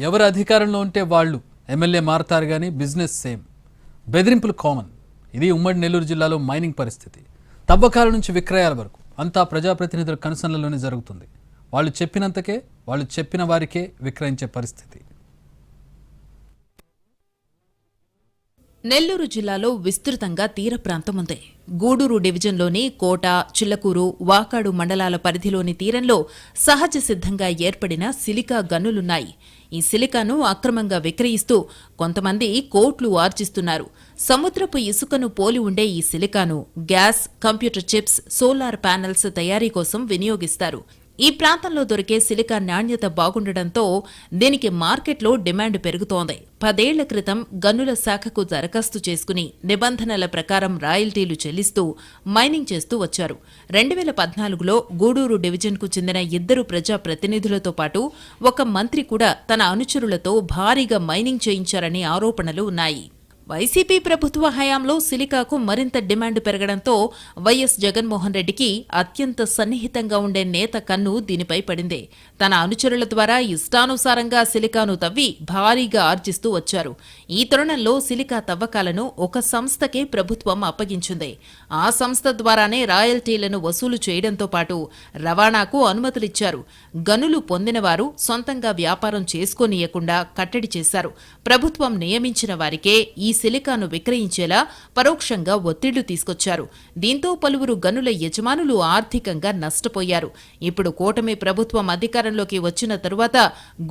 ఎవరు అధికారంలో ఉంటే వాళ్ళు ఎమ్మెల్యే మారతారు కానీ బిజినెస్ సేమ్. బెదిరింపులు కామన్. ఇది ఉమ్మడి నెల్లూరు జిల్లాలో మైనింగ్ పరిస్థితి. తవ్వకాల నుంచి విక్రయాల వరకు. అంతా ప్రజాప్రతినిధుల కనుసనలలోనే జరుగుతుంది. వాళ్ళు చెప్పినంతకే వాళ్ళు చెప్పిన వారికే విక్రయించే పరిస్థితి. నెల్లూరు జిల్లాలో విస్తృతంగా తీర ప్రాంతం ఉంది. గూడూరు డివిజన్లోని కోట చిల్లకూరు వాకాడు మండలాల పరిధిలోని తీరంలో సహజ సిద్ధంగా ఏర్పడిన సిలికా గనులున్నాయి. ఈ సిలికాను అక్రమంగా విక్రయిస్తూ కొంతమంది కోట్లు ఆర్జిస్తున్నారు. సముద్రపు ఇసుకను పోలి ఉండే ఈ సిలికాను gas computer chips solar panels తయారీ కోసం వినియోగిస్తారు. ఈ ప్రాంతంలో దొరికే సిలికా నాణ్యత బాగుండటంతో దీనికి మార్కెట్లో డిమాండ్ పెరుగుతోంది. పదేళ్ళ క్రితం గనుల శాఖకు దరఖాస్తు చేసుకుని నిబంధనల ప్రకారం రాయల్టీలు చెల్లిస్తూ మైనింగ్ చేస్తూ వచ్చారు. రెండు వేల పద్నాలుగులో గూడూరు డివిజన్కు చెందిన ఇద్దరు ప్రజా ప్రతినిధులతో పాటు ఒక మంత్రి కూడా తన అనుచరులతో భారీగా మైనింగ్ చేయించారనే ఆరోపణలు ఉన్నాయి. వైసీపీ ప్రభుత్వ హయాంలో సిలికాకు మరింత డిమాండ్ పెరగడంతో వైఎస్ జగన్మోహన్ రెడ్డికి అత్యంత సన్నిహితంగా ఉండే నేత కన్ను దీనిపై పడింది. తన అనుచరుల ద్వారా ఇష్టానుసారంగా సిలికాను తవ్వి భారీగా ఆర్జిస్తూ వచ్చారు. ఈ తరుణంలో సిలికా తవ్వకాలను ఒక సంస్థకే ప్రభుత్వం అప్పగించింది. ఆ సంస్థ ద్వారానే రాయల్టీలను వసూలు చేయడంతో పాటు రవాణాకు అనుమతులిచ్చారు. గనులు పొందినవారు సొంతంగా వ్యాపారం చేసుకోనీయకుండా కట్టడి చేశారు. ప్రభుత్వం నియమించిన వారికే ఈ సిలికాను విక్రయించేలా పరోక్షంగా ఒత్తిళ్ళు తీసుకొచ్చారు. దీంతో పలువురు గనుల యజమానులు ఆర్థికంగా నష్టపోయారు. ఇప్పుడు కూటమి ప్రభుత్వం అధికారంలోకి వచ్చిన తరువాత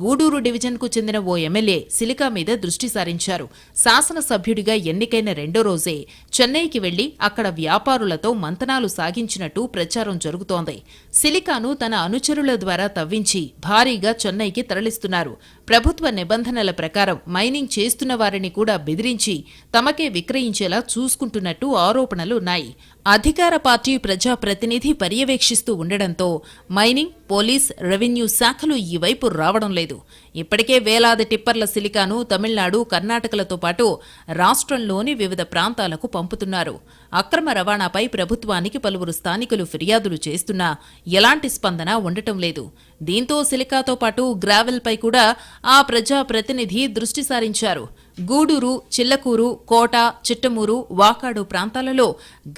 గూడూరు డివిజన్కు చెందిన ఓ ఎమ్మెల్యే సిలికా మీద దృష్టి సారించారు. శాసనసభ్యుడిగా ఎన్నికైన రెండో రోజే చెన్నైకి వెళ్ళి అక్కడ వ్యాపారులతో మంతనాలు సాగించినట్టు ప్రచారం జరుగుతోంది. సిలికాను తన అనుచరుల ద్వారా తవ్వించి భారీగా చెన్నైకి తరలిస్తున్నారు. ప్రభుత్వ నిబంధనల ప్రకారం మైనింగ్ చేస్తున్న వారిని కూడా బెదిరించి తమకే విక్రయించేలా చూసుకుంటున్నట్టు ఆరోపణలు ఉన్నాయి. అధికార పార్టీ ప్రజాప్రతినిధి పర్యవేక్షిస్తూ ఉండడంతో మైనింగ్ పోలీస్ రెవెన్యూ శాఖలు ఈ వైపు రావడం లేదు. ఇప్పటికే వేలాది టిప్పర్ల సిలికాను తమిళనాడు కర్ణాటకలతో పాటు రాష్ట్రంలోని వివిధ ప్రాంతాలకు పంపుతున్నారు. అక్రమ రవాణాపై ప్రభుత్వానికి పలువురు స్థానికులు ఫిర్యాదులు చేస్తున్నా ఎలాంటి స్పందన ఉండటం లేదు. దీంతో సిలికాతో పాటు గ్రావెల్పై కూడా ఆ ప్రజా ప్రతినిధి దృష్టి సారించారు. గూడూరు చిల్లకూరు కోట చిట్టమూరు వాకాడు ప్రాంతాలలో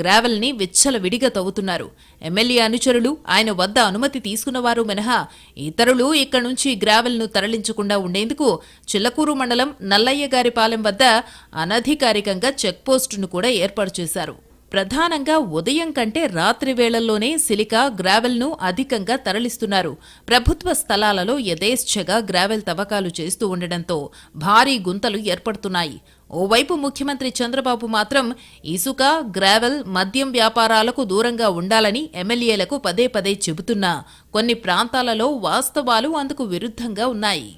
గ్రావెల్ని విచ్చలవిడిగా తవ్వుతున్నారు. ఎమ్మెల్యే అనుచరులు ఆయన వద్ద అనుమతి తీసుకున్నవారు మినహా ఇతరులు ఇక్కడి నుంచి గ్రావెల్ను తరలించకుండా ఉండేందుకు చిల్లకూరు మండలం నల్లయ్యగారిపాలెం వద్ద అనధికారికంగా చెక్పోస్టును కూడా ఏర్పాటు చేశారు. ప్రధానంగా ఉదయం కంటే రాత్రి వేళల్లోనే సిలికా గ్రావెల్ను అధికంగా తరలిస్తున్నారు. ప్రభుత్వ స్థలాలలో యథేచ్ఛగా గ్రావెల్ తవ్వకాలు చేస్తూ ఉండడంతో భారీ గుంతలు ఏర్పడుతున్నాయి. ఓవైపు ముఖ్యమంత్రి చంద్రబాబు మాత్రం ఇసుక గ్రావెల్ మద్యం వ్యాపారాలకు దూరంగా ఉండాలని ఎమ్మెల్యేలకు పదే పదే చెబుతున్నా. కొన్ని ప్రాంతాలలో వాస్తవాలు అందుకు విరుద్ధంగా ఉన్నాయి.